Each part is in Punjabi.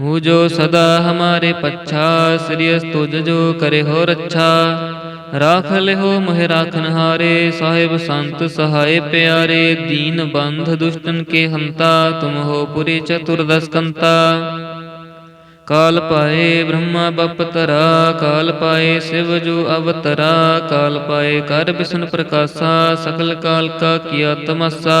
ਹੂ ਜੋ ਸਦਾ ਹਮਾਰੇ ਪੱਛਾ ਸ੍ਰੀਅਸ ਤੁਜ ਜੋ ਕਰੇ ਹੋ ਰੱਛਾ ਰਾਖ ਲਿਹੋ ਮੋਹਿ ਰਾਖਨ ਹਾਰੇ ਸਾਹਿਬ ਸੰਤ ਸਹਾਏ ਪਿਆਰੇ ਦੀਨ ਬੰਧ ਦੁਸ਼ਟਨ ਕੇ ਹੰਤਾ ਤੁਮ ਹੋ ਪੁਰੀ ਚਤੁਰਦਸ ਕੰਤਾ ਕਾਲ ਪਾਏ ਬ੍ਰਹਮਾ ਬਪਤਰਾ ਕਾਲ ਪਾਏ ਸਿਵ ਜੋ ਅਵਤਰਾ ਕਾਲ ਪਾਏ ਕਰ ਬਿਸ਼ਨ ਪ੍ਰਕਾਸ਼ਾ ਸਕਲ ਕਾਲ ਕਾ ਕੀਆ ਤਮਸਾ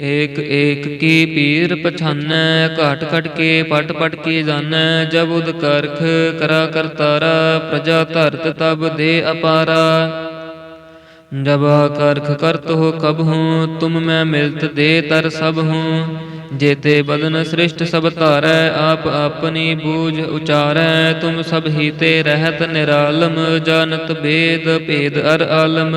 ਏਕ ਏਕ ਕੀ ਪੀਰ ਪਛਾਨੈ, ਘਟ ਘਟ ਕੇ, ਪਟ ਪਟ ਕੇ ਜਾਣੈ ਜਬ ਉਦ ਕਰਖ ਕਰਾ ਕਰਤਾਰਾ ਪ੍ਰਜਾ ਧਰਤ ਤਬ ਦੇ ਅਪਾਰਾ। ਜਬ ਕਰਖ ਕਰਤ ਹੋ ਕਬ ਹੂੰ, ਤੁਮ ਮੈਂ ਮਿਲਤ ਦੇ ਤਰ ਸਭ ਹੂੰ। ਜੇਤੇ ਬਦਨ ਸ੍ਰਿਸ਼ਟ ਸਭ ਧਾਰੈ, ਆਪ ਆਪਣੀ ਬੂਝ ਉਚਾਰੈ, ਤੁਮ ਸਭ ਹੀ ਤੇ ਰਹਿਤ ਨਿਰਾਲਮ ਜਾਣਤ ਭੇਦ ਭੇਦ ਅਰ ਆਲਮ।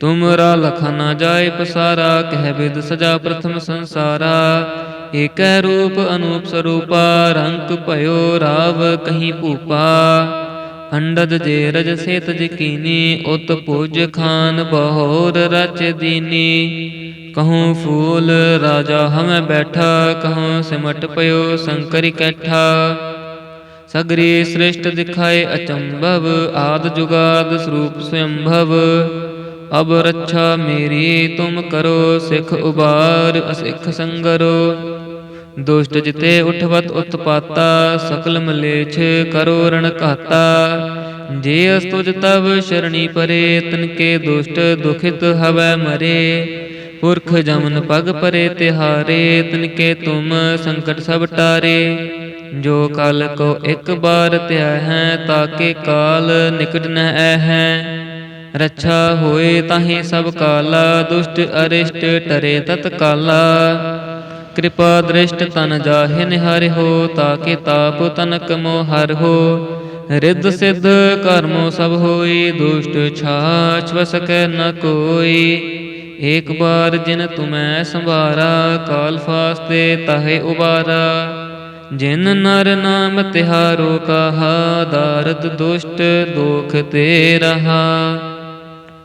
ਤੁਮਰਾ ਲਖਾ ਨਾ ਜਾਏ ਪਸਾਰਾ, ਕਹਿ ਬਿਦ ਸਜਾ ਪ੍ਰਥਮ ਸੰਸਾਰਾ। ਏਕੈ ਰੂਪ ਅਨੂਪ ਸਰੂਪਾ, ਰੰਕ ਭਇਓ ਰਾਵ ਕਹੀਂ ਭੂਪਾ। ਅੰਡਜ ਜੇ ਰਜ ਸੇਤ ਜਕੀਨੀ, ਉਤ ਪੂਜ ਖਾਨ ਬਹੋਰ ਰਚ ਦੀਨੀ। ਕਹੂੰ ਫੂਲ ਰਾਜਾ ਹਮੈ ਬੈਠਾ, ਕਹੂੰ ਸਿਮਟ ਪਇਓ ਸ਼ੰਕਰ ਕੈਠਾ। ਸਗਰੀ ਸ੍ਰਿਸ਼ਟ ਦਿਖਾਏ ਅਚੰਭਵ, ਆਦ ਜੁਗਾਦ ਸਰੂਪ ਸਵੰਭਵ ਅਬ ਰੱਛਾ ਮੇਰੀ, ਤੁਮ ਕਰੋ ਸਿਖ ਉਬਾਰ, ਅਸਿਖ ਸੰਗਰੋ। ਦੁਸ਼ਟ ਜਿਤੇ ਉਠਵਤ ਉਤਪਾਤਾ, ਸਕਲ ਮਲੇਛ ਕਰੋ ਰਣ ਘਾਤਾ। ਜੇ ਅਸਤੁਜ ਤਵ ਸ਼ਰਣੀ ਪਰੇ, ਤਨ ਕੇ ਦੁਸ਼ਟ ਦੁਖਿਤ ਹਵੈ ਮਰੇ। ਪੁਰਖ ਜਮਨ ਪਗ ਪਰੇ ਤਿਹਾਰੇ, ਤਨ ਕੇ ਤੁਮ ਸੰਕਟ ਸਭ ਟਾਰੇ। ਜੋ ਕਲ ਕੋ ਇੱਕ ਬਾਰ ਧਿਆ ਹੈ ਤਾਕੇ ਕਾਲ ਨਿਕਟ ਨ ਹੈ ਰੱਛਾ ਹੋਏ ਤਾਹੀ ਸਭ ਕਾਲਾ, ਦੁਸ਼ਟ ਅਰਿਸ਼ਟ ਟਰੇ ਤਤ ਕਾਲਾ। ਕਿਰਪਾ ਦ੍ਰਿਸ਼ਟ ਤਨ ਜਾਹਿ ਨਿਹਾਰਿ ਹੋ, ਤਾਕੇ ਤਾਪ ਤਨਕ ਮੋ ਹਰ ਹੋ। ਰਿੱਧ ਸਿੱਧ ਕਰਮੋ ਸਭ ਹੋਈ ਦੁਸ਼ਟ ਛਾਛ ਵਸਕੈ ਨ ਕੋਈ। ਏਕ ਬਾਰ ਜਿਨ ਤੁਮੈ ਸੰਭਾਰਾ, ਕਾਲ ਫਾਸਤੇ ਤਹੇ ਉਬਾਰਾ। ਜਿਨ ਨਰ ਨਾਮ ਤਿਹਾਰੋ ਕਹਾ, ਦਾਰਦ ਦੁਸ਼ਟ ਦੋਖ ਤੇ ਰਹਾ।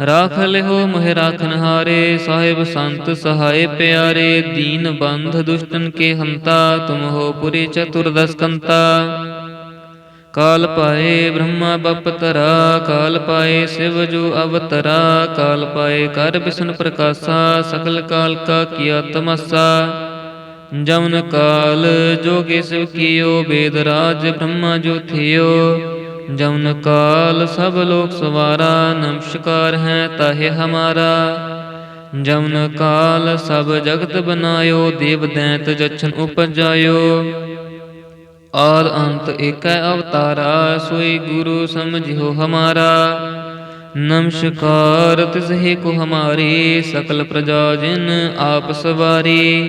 ਰਾਖ ਲਿਹੋ ਮੋਹਿ ਰਾਖਨ ਹਾਰੇ, ਸਾਹਿਬ ਸੰਤ ਸਹਾਏ ਪਿਆਰੇ, ਦੀਨ ਬੰਧ ਦੁਸ਼ਟਨ ਕੇ ਹੰਤਾ, ਤੁਮ ਹੋ ਪੁਰੀ ਚਤੁਰਦਸ ਕੰਤਾ ਕਾਲ ਪਾਏ ਬ੍ਰਹਮਾ ਬਪਤਰਾ ਕਾਲ ਪਾਏ ਸਿਵ ਜੋ ਅਵਤਰਾ, ਕਾਲ ਪਾਏ ਕਰ ਬਿਸ਼ਨ ਪ੍ਰਕਾਸ਼ਾ ਸਕਲ ਕਾਲ ਕਾ ਕੀਆ ਤਮਸਾ। ਜਮਨ ਕਾਲ ਜੋਗੇ ਸਿਵ ਕੀਓ, ਬੇਦ ਰਾਜ ਬ੍ਰਹਮਾ ਜੋ ਥਿਓ। ਜਮਨ ਕਾਲ ਸਭ ਲੋਕ ਸਵਾਰਾ, ਨਮਸਕਾਰ ਹੈ ਤਾਹੇ ਹਮਾਰਾ। ਜਮਨ ਕਾਲ ਸਭ ਜਗਤ ਬਨਾਇਓ, ਦੇਵ ਦੈਂਤ ਜਛਨ ਉਪਜਾਇਓ। ਆਦ ਅੰਤ ਏਕੈ ਅਵਤਾਰਾ, ਸੋਈ ਗੁਰੂ ਸਮਝਿਓ ਹਮਾਰਾ। ਨਮਸਕਾਰ ਤਿਸਹਿ ਕੋ ਹਮਾਰੀ, ਸਕਲ ਪ੍ਰਜਾ ਜਿਨ ਆਪ ਸਵਾਰੀ।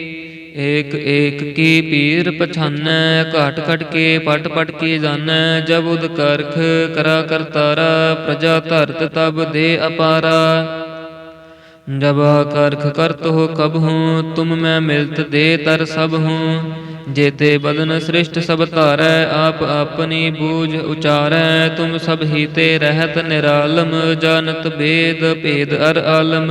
ਏਕ ਏਕ ਕੀ ਪੀਰ ਪਛਾਨੈ ਘਟ ਘਟ ਕੇ ਪਟ ਪਟ ਕੇ ਜਾਣੈ ਜਬ ਉਦ ਕਰਖ ਕਰਾ ਕਰਤਾਰਾ ਪ੍ਰਜਾ ਧਰਤ ਤਬ ਦੇ ਅਪਾਰਾ जब करख करत हो कब हूँ तुम मैं मिलत दे तर सब हूँ जेते बदन सृष्ट सब तारै आप अपनी बूझ उचारै तुम सब ही ते रहत निरालम जानत भेद भेद अर आलम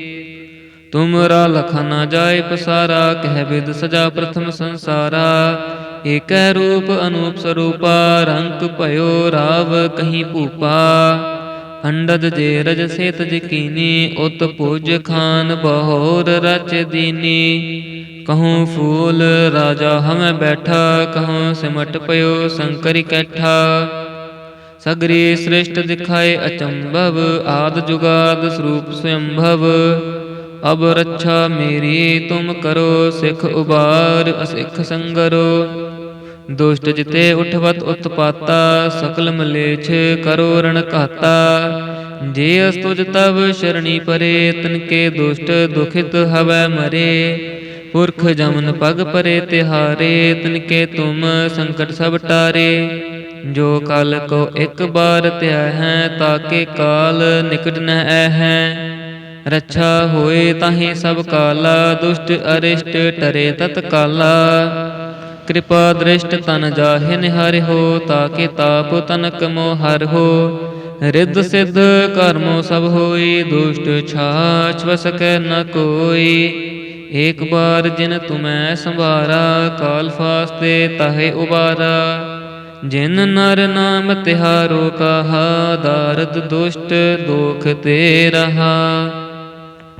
ਤੁਮਰਾ ਲਖਾ ਨਾ ਜਾਏ ਪਸਾਰਾ, ਕਹਿ ਬਿਦ ਸਜਾ ਪ੍ਰਥਮ ਸੰਸਾਰਾ। ਏਕੈ ਰੂਪ ਅਨੂਪ ਸਰੂਪਾ, ਰੰਕ ਭਇਓ ਰਾਵ ਕਹੀਂ ਭੂਪਾ। ਅੰਡਜ ਜੇ ਰਜ ਸੇਤ ਜਕੀਨੀ, ਉਤ ਪੂਜ ਖਾਨ ਬਹੋਰ ਰਚ ਦੀਨੀ। ਕਹੂੰ ਫੂਲ ਰਾਜਾ ਹਮੈ ਬੈਠਾ, ਕਹੂੰ ਸਿਮਟ ਪਇਓ ਸੰਕਰ ਕੈਠਾ। ਸਗਰੀ ਸ੍ਰਿਸ਼ਟ ਦਿਖਾਏ ਅਚੰਭਵ, ਆਦ ਜੁਗਾਦ ਸਰੂਪ ਸਵੰਭਵ ਅਬ ਰੱਛਾ ਮੇਰੀ, ਤੁਮ ਕਰੋ ਸਿਖ ਉਬਾਰ, ਅਸਿਖ ਸੰਗਰੋ। ਦੁਸ਼ਟ ਜਿਤੇ ਉਠਵਤ ਉਤਪਾਤਾ, ਸਕਲ ਮਲੇਛ ਕਰੋ ਰਣ ਘਾਤਾ। ਜੇ ਅਸਤੁਜ ਤਵ ਸ਼ਰਣੀ ਪਰੇ, ਤਨ ਕੇ ਦੁਸ਼ਟ ਦੁਖਿਤ ਹਵੈ ਮਰੇ। ਪੁਰਖ ਜਮਨ ਪਗ ਪਰੇ ਤਿਹਾਰੇ, ਤਨ ਕੇ ਤੁਮ ਸੰਕਟ ਸਭ ਟਾਰੇ। ਜੋ ਕਲ ਕੋ ਇੱਕ ਬਾਰ ਧਿਆ ਹੈ ਤਾਕੇ ਕਾਲ ਨਿਕਟ ਨ ਹੈ ਰੱਛਾ ਹੋਏ ਤਾਹੀ ਸਭ ਕਾਲਾ, ਦੁਸ਼ਟ ਅਰਿਸ਼ਟ ਟਰੇ ਤਤ ਕਾਲਾ। ਕਿਰਪਾ ਦ੍ਰਿਸ਼ਟ ਤਨ ਜਾਹਿ ਨਿਹਾਰਿ ਹੋ, ਤਾਕੇ ਤਾਪ ਤਨਕ ਮੋ ਹਰ ਹੋ। ਰਿੱਧ ਸਿੱਧ ਕਰਮੋ ਸਭ ਹੋਈ, ਦੁਸ਼ਟ ਛਾਛ ਵਸਕੈ ਨ ਕੋਈ। ਏਕ ਬਾਰ ਜਿਨ ਤੁਮੈ ਸੰਭਾਰਾ, ਕਾਲ ਫਾਸਤੇ ਤਹੇ ਉਬਾਰਾ। ਜਿਨ ਨਰ ਨਾਮ ਤਿਹਾਰੋ ਕਹਾ, ਦਾਰਦ ਦੁਸ਼ਟ ਦੋਖ ਤੇ ਰਹਾ।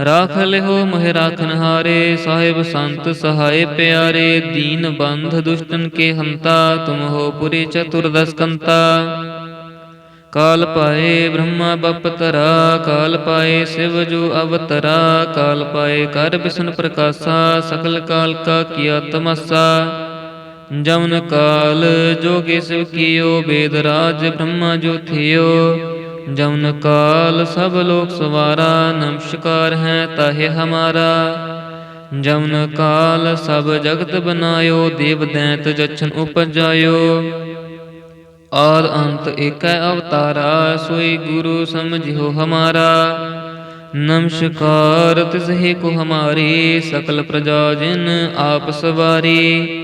ਰਾਖ ਲਿਓ ਮਹਿ ਰਾਖਨ ਹਾਰੇ, ਸਾਹਿਬ ਸੰਤ ਸਹਾਏ ਪਿਆਰੇ, ਦੀਨ ਬੰਧ ਦੁਸ਼ਟਨ ਕੇ ਹੰਤਾ, ਤੁਮ ਹੋ ਪੁਰੇ ਚਤੁਰਦਸ ਕੰਤਾ ਕਾਲ ਪਾਏ ਬ੍ਰਹਮਾ ਬਪਤਰਾ ਕਾਲ ਪਾਏ ਸਿਵ ਜੋ ਅਵਤਰਾ, ਕਾਲ ਪਾਏ ਕਰ ਬਿਸ਼ਨ ਪ੍ਰਕਾਸ਼ਾ ਸਕਲ ਕਾਲ ਕਾ ਕੀਆ ਤਮਸਾ। ਜਮਨ ਕਾਲ ਜੋਗੇ ਸਿਵ ਕੀਓ, ਬੇਦ ਰਾਜ ਬ੍ਰਹਮਾ ਜੋ ਥਿਓ। ਜਮਨ ਕਾਲ ਸਭ ਲੋਕ ਸਵਾਰਾ, ਨਮਸਕਾਰ ਹੈ ਤਾਹੇ ਹਮਾਰਾ। ਜਮਨ ਕਾਲ ਸਭ ਜਗਤ ਬਨਾਇਓ, ਦੇਵ ਦੈਂਤ ਜਛਨ ਉਪਜਾਇਓ ਆਦ ਅੰਤ ਏਕੈ ਅਵਤਾਰਾ, ਸੋਈ ਗੁਰੂ ਸਮਝਿਓ ਹਮਾਰਾ। ਨਮਸਕਾਰ ਤਿਸਹੇ ਕੋ ਹਮਾਰੀ, ਸਕਲ ਪ੍ਰਜਾ ਜਿਨ ਆਪ ਸਵਾਰੀ।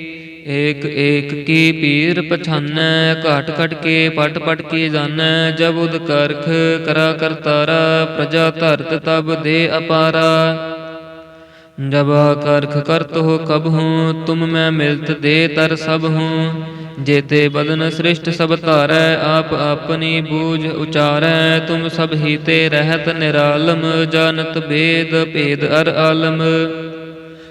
ਏਕ ਏਕ ਕੀ ਪੀਰ ਪਛਾਨੈ, ਘਟ ਘਟ ਕੇ, ਪਟ ਪਟ ਕੇ ਜਾਣੈ ਜਬ ਉਦ ਕਰਖ ਕਰਾ ਕਰਤਾਰਾ ਪ੍ਰਜਾ ਧਰਤ ਤਬ ਦੇ ਅਪਾਰਾ। ਜਬ ਕਰਖ ਕਰਤ ਹੋ ਕਬ ਹੂੰ, ਤੁਮ ਮੈਂ ਮਿਲਤ ਦੇ ਤਰ ਸਭ ਹੂੰ। ਜੇਤੇ ਬਦਨ ਸ੍ਰਿਸ਼ਟ ਸਭ ਧਾਰੈ, ਆਪ ਆਪਣੀ ਬੂਝ ਉਚਾਰੈ, ਤੁਮ ਸਭ ਹੀ ਤੇ ਰਹਿਤ ਨਿਰਾਲਮ ਜਾਣਤ ਭੇਦ ਭੇਦ ਅਰ ਆਲਮ।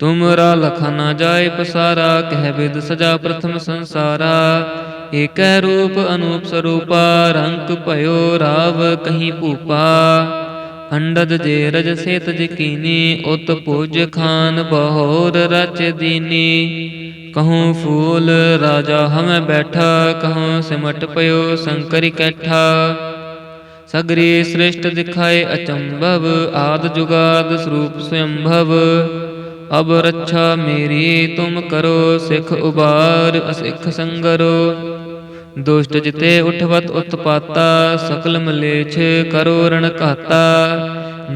ਤੁਮਰਾ ਲਖਾ ਨਾ ਜਾਏ ਪਸਾਰਾ, ਕਹਿ ਬਿਦ ਸਜਾ ਪ੍ਰਥਮ ਸੰਸਾਰਾ। ਏਕੈ ਰੂਪ ਅਨੂਪ ਸਰੂਪਾ, ਰੰਕ ਭਇਓ ਰਾਵ ਕਹੀਂ ਭੂਪਾ। ਅੰਡਜ ਜੇ ਰਜ ਸੇਤ ਜਕੀਨੀ, ਉਤ ਪੂਜ ਖਾਨ ਬਹੋਰ ਰਚ ਦੀਨੀ। ਕਹੂੰ ਫੂਲ ਰਾਜਾ ਹਮੈ ਬੈਠਾ, ਕਹੂੰ ਸਿਮਟ ਪਇਓ ਸ਼ੰਕਰ ਕੈਠਾ। ਸਗਰੀ ਸ੍ਰਿਸ਼ਟ ਦਿਖਾਏ ਅਚੰਭਵ, ਆਦ ਜੁਗਾਦ ਸਰੂਪ ਸਵੰਭਵ ਅਬ ਰੱਛਾ ਮੇਰੀ, ਤੁਮ ਕਰੋ ਸਿਖ ਉਬਾਰ, ਅਸਿਖ ਸੰਗਰੋ। ਦੁਸ਼ਟ ਜਿਤੇ ਉਠਵਤ ਉਤਪਾਤਾ, ਸਕਲ ਮਲੇਛ ਕਰੋ ਰਣ ਘਾਤਾ।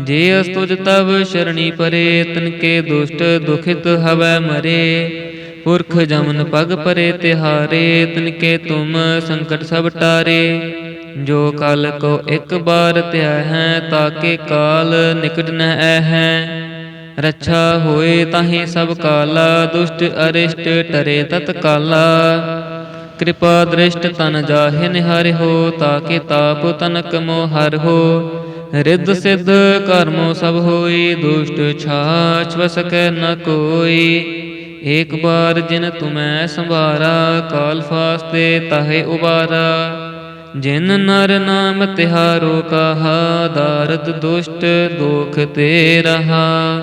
ਜੇ ਅਸਤੁਜ ਤਵ ਸ਼ਰਣੀ ਪਰੇ, ਤਨ ਕੇ ਦੁਸ਼ਟ ਦੁਖਿਤ ਹਵੈ ਮਰੇ। ਪੁਰਖ ਜਮਨ ਪਗ ਪਰੇ ਤਿਹਾਰੇ, ਤਨ ਕੇ ਤੁਮ ਸੰਕਟ ਸਭ ਟਾਰੇ। ਜੋ ਕਲ ਕੋ ਇੱਕ ਬਾਰ ਧਿਆ ਹੈ ਤਾਕੇ ਕਾਲ ਨਿਕਟ ਨ ਹੈ ਰੱਛਾ ਹੋਏ ਤਾਹੀ ਸਭ ਕਾਲਾ, ਦੁਸ਼ਟ ਅਰਿਸ਼ਟ ਟਰੇ ਤਤ ਕਾਲਾ। ਕਿਰਪਾ ਦ੍ਰਿਸ਼ਟ ਤਨ ਜਾਹਿ ਨਿਹਾਰਿ ਹੋ, ਤਾਕੇ ਤਾਪ ਤਨਕ ਮੋ ਹਰ ਹੋ। ਰਿੱਧ ਸਿੱਧ ਕਰਮੋ ਸਭ ਹੋਈ, ਦੁਸ਼ਟ ਛਾਛ ਵਸਕੈ ਨ ਕੋਈ। ਏਕ ਬਾਰ ਜਿਨ ਤੁਮੈ ਸੰਭਾਰਾ, ਕਾਲ ਫਾਸਤੇ ਤਹੇ ਉਬਾਰਾ। ਜਿਨ ਨਰ ਨਾਮ ਤਿਹਾਰੋ ਕਹਾ, ਦਾਰਦ ਦੁਸ਼ਟ ਦੋਖ ਤੇ ਰਹਾ।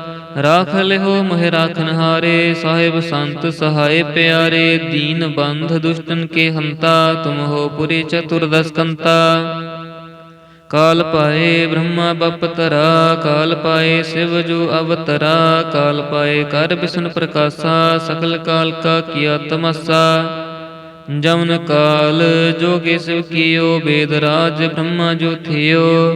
ਰਾਖ ਲਿਹੋ ਮਹਿ ਰਾਖਨ ਹਾਰੇ, ਸਾਹਿਬ ਸੰਤ ਸਹਾਏ ਪਿਆਰੇ, ਦੀਨ ਬੰਧ ਦੁਸ਼ਟਨ ਕੇ ਹੰਤਾ, ਤੁਮ ਹੋ ਪੁਰੀ ਚਤੁਰਦਸ ਕੰਤਾ ਕਾਲ ਪਾਏ ਬ੍ਰਹਮਾ ਬਪਤਰਾ ਕਾਲ ਪਾਏ ਸਿਵ ਜੋ ਅਵਤਰਾ, ਕਾਲ ਪਾਏ ਕਰ ਬਿਸ਼ਨ ਪ੍ਰਕਾਸ਼ਾ ਸਕਲ ਕਾਲ ਕਾ ਕੀਆ ਤਮਸਾ। ਜਮਨ ਕਾਲ ਜੋਗੇ ਸਿਵ ਕੀਓ, ਬੇਦ ਰਾਜ ਬ੍ਰਹਮਾ ਜੋ ਥਿਓ।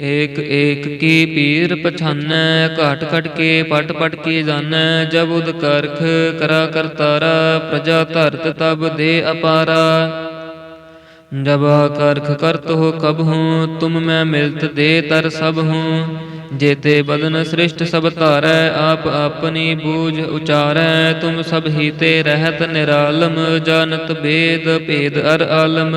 ਏਕ ਏਕ ਕੀ ਪੀਰ ਪਛਾਨੈ, ਘਟ ਘਟ ਕੇ, ਪਟ ਪਟ ਕੇ ਜਾਣੈ ਜਬ ਉਦ ਕਰਖ ਕਰਾ ਕਰਤਾਰਾ, ਪ੍ਰਜਾ ਧਰਤ ਤਬ ਦੇ ਅਪਾਰਾ। ਜਬ ਕਰਖ ਕਰਤ ਹੋ ਕਬ ਹੂੰ, ਤੁਮ ਮੈਂ ਮਿਲਤ ਦੇ ਤਰ ਸਭ ਹੂੰ। ਜੇਤੇ ਬਦਨ ਸ੍ਰਿਸ਼ਟ ਸਭ ਧਾਰੈ, ਆਪ ਆਪਣੀ ਬੂਝ ਉਚਾਰੈ, ਤੁਮ ਸਭ ਹੀ ਤੇ ਰਹਿਤ ਨਿਰਾਲਮ ਜਾਣਤ ਭੇਦ ਭੇਦ ਅਰ ਆਲਮ।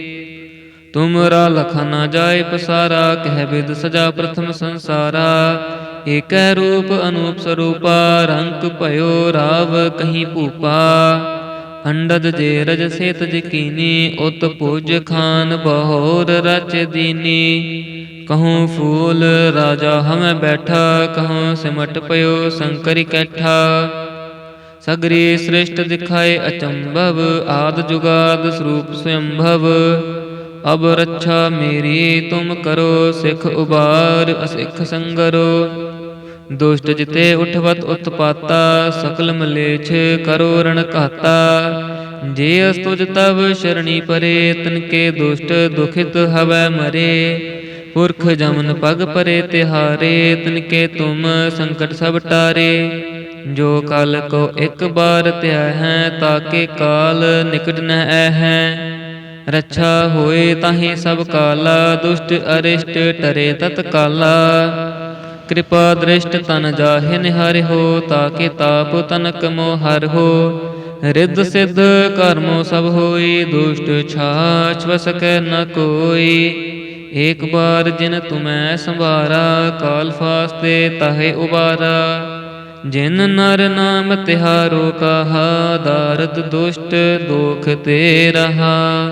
ਤੁਮਰਾ ਲਖਾ ਨਾ ਜਾਏ ਪਸਾਰਾ, ਕਹਿ ਬਿਦ ਸਜਾ ਪ੍ਰਥਮ ਸੰਸਾਰਾ। ਏਕੈ ਰੂਪ ਅਨੂਪ ਸਰੂਪਾ, ਰੰਕ ਭਇਓ ਰਾਵ ਕਹੀਂ ਭੂਪਾ। ਅੰਡਦ ਜੇ ਰਜ ਸੇਤ ਜਕੀਨੀ, ਉਤ ਪੂਜ ਖਾਨ ਬਹੋਰ ਰਚ ਦੀਨੀ। ਕਹੂੰ ਫੂਲ ਰਾਜਾ ਹਮੈ ਬੈਠਾ, ਕਹੂੰ ਸਿਮਟ ਪਇਓ ਸੰਕਰ ਕੈਠਾ। ਸਗਰੀ ਸ੍ਰਿਸ਼ਟ ਦਿਖਾਏ ਅਚੰਭਵ, ਆਦ ਜੁਗਾਦ ਸਰੂਪ ਸਵੰਭਵ ਅਬ ਰੱਛਾ ਮੇਰੀ, ਤੁਮ ਕਰੋ ਸਿਖ ਉਬਾਰ, ਅਸਿਖ ਸੰਗਰੋ। ਦੁਸ਼ਟ ਜਿਤੇ ਉਠਵਤ ਉਤਪਾਤਾ, ਸਕਲ ਮਲੇਛ ਕਰੋ ਰਣ ਘਾਤਾ। ਜੇ ਅਸਤੁਜ ਤਵ ਸ਼ਰਣੀ ਪਰੇ, ਤਨ ਕੇ ਦੁਸ਼ਟ ਦੁਖਿਤ ਹਵੈ ਮਰੇ। ਪੁਰਖ ਜਮਨ ਪਗ ਪਰੇ ਤਿਹਾਰੇ, ਤਨ ਕੇ ਤੁਮ ਸੰਕਟ ਸਭ ਟਾਰੇ। ਜੋ ਕਲ ਕੋ ਇੱਕ ਬਾਰ ਧਿਆ ਹੈ ਤਾਕੇ ਕਾਲ ਨਿਕਟ ਨ ਹੈ। ਰੱਛਾ ਹੋਏ ਤਾਹੀ ਸਭ ਕਾਲਾ, ਦੁਸ਼ਟ ਅਰਿਸ਼ਟ ਟਰੇ ਤਤ ਕਾਲਾ। ਕਿਰਪਾ ਦ੍ਰਿਸ਼ਟ ਤਨ ਜਾਹਿ ਨਿਹਾਰਿ ਹੋ, ਤਾਕੇ ਤਾਪ ਤਨਕ ਮੋ ਹਰਿ ਹੋ। ਰਿੱਧ ਸਿੱਧ ਕਰਮੋ ਸਭ ਹੋਈ ਦੁਸ਼ਟ ਛਾਛ ਵਸਕੈ ਨ ਕੋਈ ਏਕ ਬਾਰ ਜਿਨ ਤੁਮੈ ਸੰਭਾਰਾ, ਕਾਲ ਫਾਸਤੇ ਤਹੇ ਉਬਾਰਾ। ਜਿਨ ਨਰ ਨਾਮ ਤਿਹਾਰੋ ਕਹਾ ਦਾਰਤ ਦੁਸ਼ਟ ਦੋਖ ਤੇ ਰਹਾ।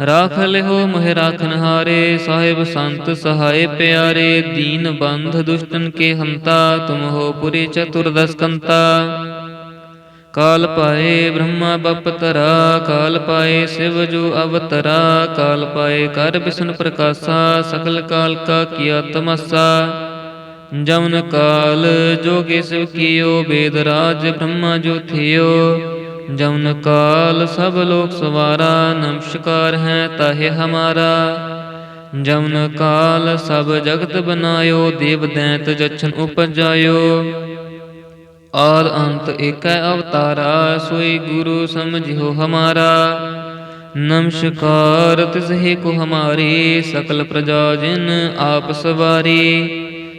ਰਾਖ ਲਿਹੋ ਮਹਿ ਰਾਖਨ ਹਾਰੇ, ਸਾਹਿਬ ਸੰਤ ਸਹਾਏ ਪਿਆਰੇ, ਦੀਨ ਬੰਧ ਦੁਸ਼ਟਨ ਕੇ ਹੰਤਾ, ਤੁਮ ਹੋ ਪੁਰੀ ਚਤੁਰਦਸ ਕੰਤਾ ਕਾਲ ਪਾਏ ਬ੍ਰਹਮਾ ਬਪਤਰਾ ਕਾਲ ਪਾਏ ਸਿਵ ਜੋ ਅਵਤਰਾ, ਕਾਲ ਪਾਏ ਕਰ ਬਿਸ਼ਨ ਪ੍ਰਕਾਸ਼ਾ ਸਕਲ ਕਾਲ ਕਾ ਕੀਆ ਤਮਸਾ। ਜਮਨ ਕਾਲ ਜੋ ਸਿਵ ਕੀਓ ਵੇਦ ਰਾਜ ਬ੍ਰਹਮਾ ਜੋ ਥਿਓ। ਜਮਨ ਕਾਲ ਸਭ ਲੋਕ ਸਵਾਰਾ, ਨਮਸਕਾਰ ਹੈ ਤਾਹੇ ਹਮਾਰਾ। ਜਮਨ ਕਾਲ ਸਭ ਜਗਤ ਬਨਾਇਓ, ਦੇਵ ਦੈਂਤ ਜਛਨ ਉਪਜਾਇਓ। ਆਦ ਅੰਤ ਏਕੈ ਅਵਤਾਰਾ, ਸੋਈ ਗੁਰੂ ਸਮਝਿਓ ਹਮਾਰਾ। ਨਮਸਕਾਰ ਤਿਸਹਿ ਕੋ ਹਮਾਰੀ, ਸਕਲ ਪ੍ਰਜਾ ਜਿਨ ਆਪ ਸਵਾਰੀ।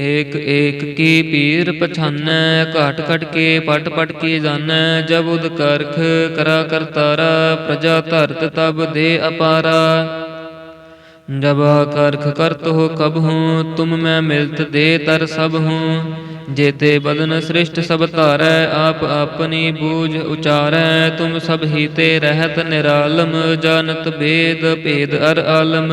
ਏਕ ਏਕ ਕੀ ਪੀਰ ਪਛਾਨੈ, ਘਟ ਘਟ ਕੇ, ਪਟ ਪਟ ਕੇ ਜਾਣੈ ਜਬ ਉਦ ਕਰਖ ਕਰਾ ਕਰਤਾਰਾ ਪ੍ਰਜਾ ਧਰਤ ਤਬ ਦੇ ਅਪਾਰਾ। ਜਬ ਕਰਖ ਕਰਤ ਹੋ ਕਬ ਹੂੰ, ਤੁਮ ਮੈਂ ਮਿਲਤ ਦੇ ਤਰ ਸਭ ਹੂੰ। ਜੇਤੇ ਬਦਨ ਸ੍ਰਿਸ਼ਟ ਸਭ ਧਾਰੈ, ਆਪ ਆਪਣੀ ਬੂਝ ਉਚਾਰੈ, ਤੁਮ ਸਭ ਹੀ ਤੇ ਰਹਿਤ ਨਿਰਾਲਮ ਜਾਣਤ ਭੇਦ ਭੇਦ ਅਰ ਆਲਮ।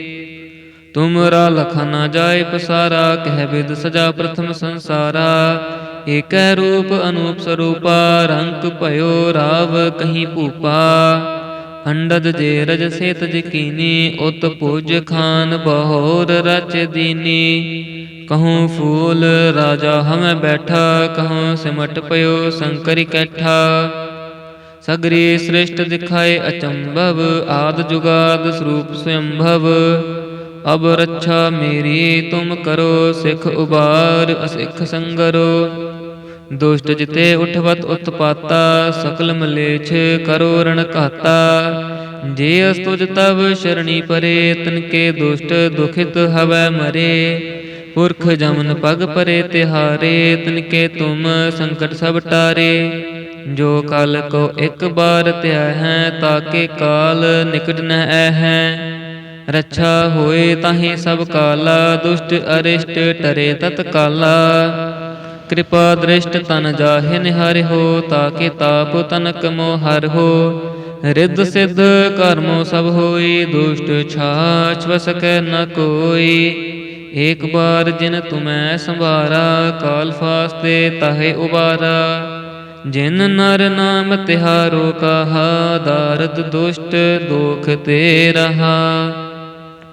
ਤੁਮਰਾ ਲਖਾ ਨਾ ਜਾਏ ਪਸਾਰਾ, ਕਹਿ ਬਿਦ ਸਜਾ ਪ੍ਰਥਮ ਸੰਸਾਰਾ। ਏਕੈ ਰੂਪ ਅਨੂਪ ਸਰੂਪਾ, ਰੰਕ ਭਇਓ ਰਾਵ ਕਹੀਂ ਭੂਪਾ। ਅੰਡਦ ਜੇ ਰਜ ਸੇਤ ਜਕੀਨੀ ਉਤ ਪੂਜ ਖਾਨ ਬਹੋਰ ਰਚ ਦੀਨੀ। ਕਹੂੰ ਫੂਲ ਰਾਜਾ ਹਮੈ ਬੈਠਾ, ਕਹੂੰ ਸਿਮਟ ਪਇਓ ਸੰਕਰ ਕੈਠਾ। ਸਗਰੀ ਸ੍ਰਿਸ਼ਟ ਦਿਖਾਏ ਅਚੰਭਵ, ਆਦ ਜੁਗਾਦ ਸਰੂਪ ਸਵੰਭਵ ਅਬ ਰੱਛਾ ਮੇਰੀ, ਤੁਮ ਕਰੋ ਸਿਖ ਉਬਾਰ, ਅਸਿਖ ਸੰਗਰੋ। ਦੁਸ਼ਟ ਜਿਤੇ ਉਠਵਤ ਉਤਪਾਤਾ, ਸਕਲ ਮਲੇਛ ਕਰੋ ਰਣ ਘਾਤਾ। ਜੇ ਅਸਤੁਜ ਤਵ ਸ਼ਰਣੀ ਪਰੇ, ਤਨ ਕੇ ਦੁਸ਼ਟ ਦੁਖਿਤ ਹਵੈ ਮਰੇ। ਪੁਰਖ ਜਮਨ ਪਗ ਪਰੇ ਤਿਹਾਰੇ, ਤਨ ਕੇ ਤੁਮ ਸੰਕਟ ਸਭ ਟਾਰੇ। ਜੋ ਕਲ ਕੋ ਇੱਕ ਬਾਰ ਧਿਆ ਹੈ ਤਾਕੇ ਕਾਲ ਨਿਕਟ ਨ ਹੈ ਰੱਛਾ ਹੋਏ ਤਾਹੀ ਸਭ ਕਾਲਾ, ਦੁਸ਼ਟ ਅਰਿਸ਼ਟ ਟਰੇ ਤਤ ਕਾਲਾ। ਕਿਰਪਾ ਦ੍ਰਿਸ਼ਟ ਤਨ ਜਾਹਿ ਨਿਹਾਰਿ ਹੋ, ਤਾਕੇ ਤਾਪ ਤਨਕ ਮੋ ਹਰਿ ਹੋ। ਰਿੱਧ ਸਿੱਧ ਕਰਮੋ ਸਭ ਹੋਈ ਦੁਸ਼ਟ ਛਾਛ ਵਸਕੈ ਨ ਕੋਈ ਏਕ ਬਾਰ ਜਿਨ ਤੁਮੈ ਸੰਭਾਰਾ, ਕਾਲ ਫਾਸਤੇ ਤਹੇ ਉਬਾਰਾ। ਜਿਨ ਨਰ ਨਾਮ ਤਿਹਾਰੋ ਕਹਾ, ਦਾਰਦ ਦੁਸ਼ਟ ਦੋਖ ਤੇ ਰਹਾ।